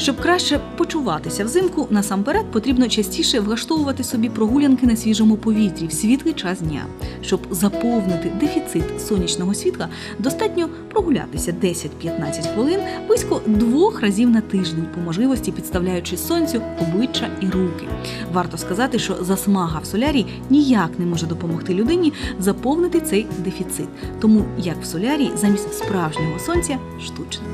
Щоб краще почуватися взимку, насамперед потрібно частіше влаштовувати собі прогулянки на свіжому повітрі в світлий час дня. Щоб заповнити дефіцит сонячного світла, достатньо прогулятися 10-15 хвилин близько двох разів на тиждень, по можливості підставляючи сонцю обличчя і руки. Варто сказати, що засмага в солярі ніяк не може допомогти людині заповнити цей дефіцит, тому як в солярі замість справжнього сонця штучне.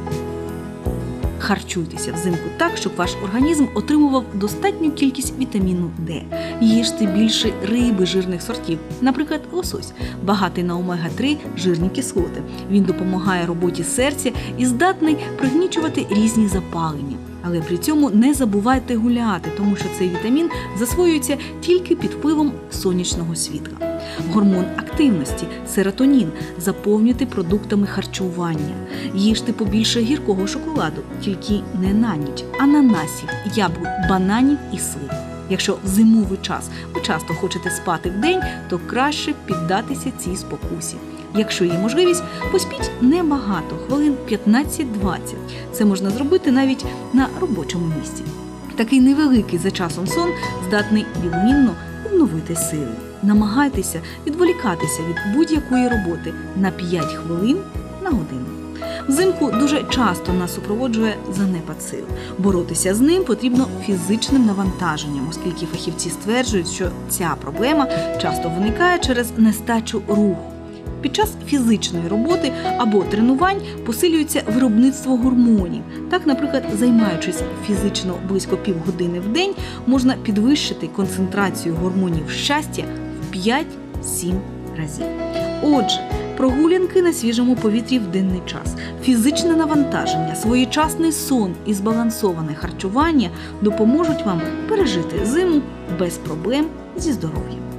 Харчуйтеся взимку так, щоб ваш організм отримував достатню кількість вітаміну Д. Їжте більше риби жирних сортів, наприклад, лосось, багатий на омега-3 жирні кислоти. Він допомагає роботі серця і здатний пригнічувати різні запалення. Але при цьому не забувайте гуляти, тому що цей вітамін засвоюється тільки під впливом сонячного світла. Гормон активності серотонін заповнюйте продуктами харчування. Їжте побільше гіркого шоколаду, тільки не на ніч, а на яблук, бананів і слив. Якщо в зимовий час ви часто хочете спати вдень, то краще піддатися цій спокусі. Якщо є можливість, поспіть небагато, хвилин 15-20. Це можна зробити навіть на робочому місці. Такий невеликий за часом сон здатний відмінно обновити сили. Намагайтеся відволікатися від будь-якої роботи на 5 хвилин на годину. Взимку дуже часто нас супроводжує занепад сил. Боротися з ним потрібно фізичним навантаженням, оскільки фахівці стверджують, що ця проблема часто виникає через нестачу руху. Під час фізичної роботи або тренувань посилюється виробництво гормонів. Так, наприклад, займаючись фізично близько півгодини в день, можна підвищити концентрацію гормонів щастя 5-7 разів. Отже, прогулянки на свіжому повітрі в денний час, фізичне навантаження, своєчасний сон і збалансоване харчування допоможуть вам пережити зиму без проблем зі здоров'ям.